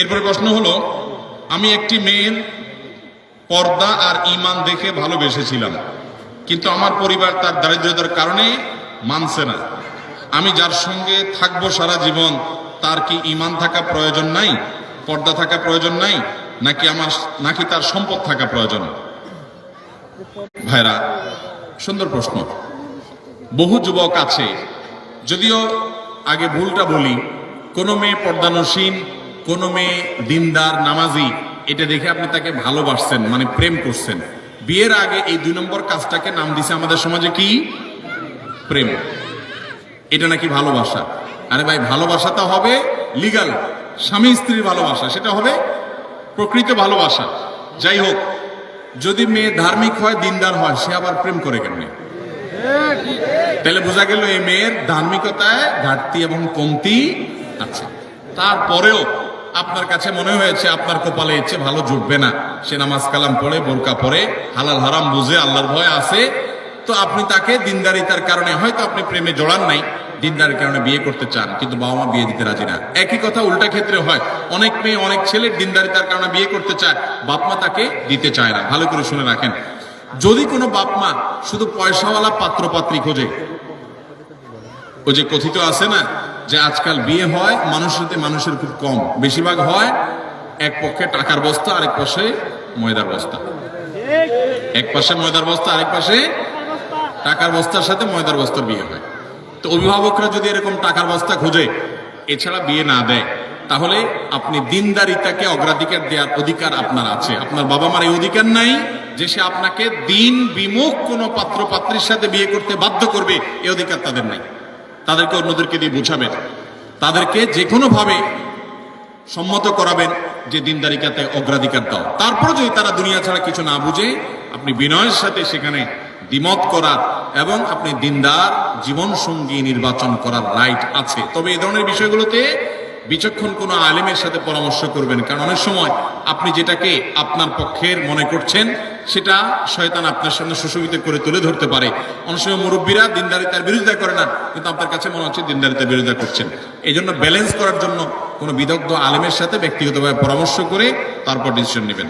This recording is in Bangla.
এরপরে প্রশ্ন হলো, আমি একটি মেয়ের পর্দা আর ইমান দেখে ভালোবেসেছিলাম, কিন্তু আমার পরিবার তার দারিদ্রতার কারণে মানছে না। আমি যার সঙ্গে থাকব সারা জীবন, তার কি ইমান থাকা প্রয়োজন নাই, পর্দা থাকা প্রয়োজন নাই, নাকি আমার, নাকি তার সম্পদ থাকা প্রয়োজন? ভাইরা, সুন্দর প্রশ্ন। বহু যুবক আছে, যদিও আগে ভুলটা বলি, কোনো মেয়ে পর্দানসীন কোনো মেয়ে দিনদার, নামাজি, এটা দেখে আপনি তাকে ভালোবাসছেন মানে প্রেম করছেন। বিয়ের আগে এই দুই নম্বর কাজটাকে নাম দিছে আমাদের সমাজে কি? প্রেম। এটা নাকি ভালোবাসা? আরে ভাই, ভালোবাসা তো হবে লিগাল স্বামী স্ত্রীর ভালোবাসা, সেটা হবে প্রকৃত ভালোবাসা। যাই হোক, যদি মেয়ে ধার্মিক হয়, দিনদার হয়, সে আবার প্রেম করে কেমনি? তাহলে বোঝা গেল এই মেয়ের ধার্মিকতায় ঘাটতি এবং কমতি আছে। তারপরেও আপনার কাছে মনে হয়েছে আপনার কপালে ইচ্ছে ভালো জুটবে না। সে নামাজ কালাম পড়ে, বোরকা পরে, হালাল হারাম বুঝে আল্লাহর ভয় আছে। তো আপনি তাকে দিনদারিতার কারণে, হয়তো আপনি প্রেমে জড়ান নাই, দিনদারের কারণে বিয়ে করতে চান, কিন্তু বাবা মা বিয়ে দিতে রাজি না। একই কথা উল্টা ক্ষেত্রে হয়। অনেক মেয়ে, অনেক ছেলে দিনদারিতার কারণে বিয়ে করতে চায় বাপ মা তাকে দিতে চায় না। ভালো করে শুনে রাখেন। যদি কোনো বাপ মা শুধু পয়সাওয়ালা পাত্র পাত্রী খোঁজে ওই যে কথিত আছে না যে আজকাল বিয়ে হয়, মানুষের সাথে মানুষের খুব কম। বেশিরভাগ হয় এক পক্ষে টাকার বস্তা, আরেক পাশে ময়দার বস্তা। এক পাশে ময়দার বস্তা, আরেক পাশে টাকার বস্তার সাথে ময়দার বস্তার বিয়ে হয়। তো অভিভাবকরা যদি এরকম টাকার বস্তা খোঁজে, এছাড়া বিয়ে না দেয়, তাহলে আপনি দিনদারিতাকে অগ্রাধিকার দেওয়ার অধিকার আপনার আছে। আপনার বাবা মার এই অধিকার নাই যে সে আপনাকে দিন বিমুখ কোনো পাত্র পাত্রীর সাথে বিয়ে করতে বাধ্য করবে এই অধিকার তাদের নাই। তাদেরকে অন্যদেরকে দিয়ে বোঝাবেন। তাদেরকে যে কোনো ভাবে সম্মত করাবেন যে দিনদারিকাতে অগ্রাধিকার দাও। তারপর যদি তারা দুনিয়া ছাড়া কিছু না বুঝে, আপনি বিনয়ের সাথে সেখানে দ্বিমত করার এবং আপনি দিনদার জীবন সঙ্গী নির্বাচন করার রাইট আছে। তবে এই ধরনের বিষয়গুলোতে বিচক্ষণ কোনো আলেমের সাথে পরামর্শ করবেন। কারণ অনেক সময় আপনি যেটাকে আপনার পক্ষের মনে করছেন সেটা শয়তান আপনার সামনে সুশোভিত করে তুলে ধরতে পারে। অনেক সময় মুরব্বীরা দিনদারিতার বিরোধিতা করে না, কিন্তু আপনার কাছে মনে হচ্ছে দিনদারিতার বিরোধিতা করছেন। এই জন্য ব্যালেন্স করার জন্য কোনো বিদগ্ধ আলেমের সাথে ব্যক্তিগতভাবে পরামর্শ করে তারপর ডিসিশন নেবেন।